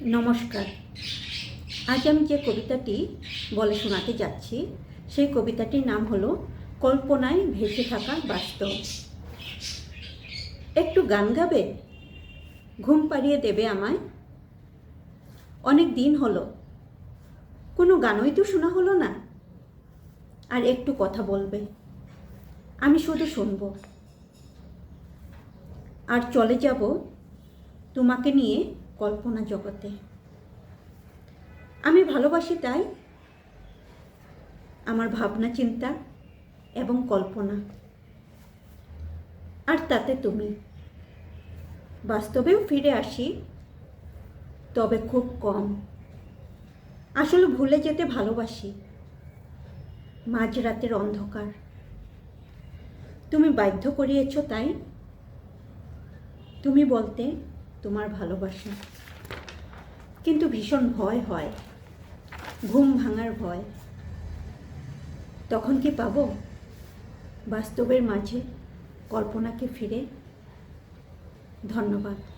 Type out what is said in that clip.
নমস্কার। আজ আমি যে কবিতাটি বলে শোনাতে যাচ্ছি, সেই কবিতাটির নাম হলো কল্পনায় ভেসে থাকা বাস্তব। একটু গান গাবে? ঘুম পাড়িয়ে দেবে আমায়? অনেক দিন হলো। কোনো গানই তো শোনা হলো না। আর একটু কথা বলবে। আমি শুধু শুনব। আর চলে যাব তোমাকে নিয়ে কল্পনা জগতে। আমি ভালোবাসি তাই আমার ভাবনা, চিন্তা এবং কল্পনা। আর তাতে তুমি। বাস্তবেও ফিরে আসি, তবে খুব কম। আসলে ভুলে যেতে ভালোবাসি। মাঝরাতের অন্ধকার। তুমি বাধ্য করিয়েছ তাই। তুমি বলতে তোমার ভালোবাসা। কিন্তু ভীষণ ভয় হয়, ঘুম ভাঙার ভয়। তখন কি পাবো? বাস্তবের মাঝে কল্পনাকে ফিরে। ধন্যবাদ।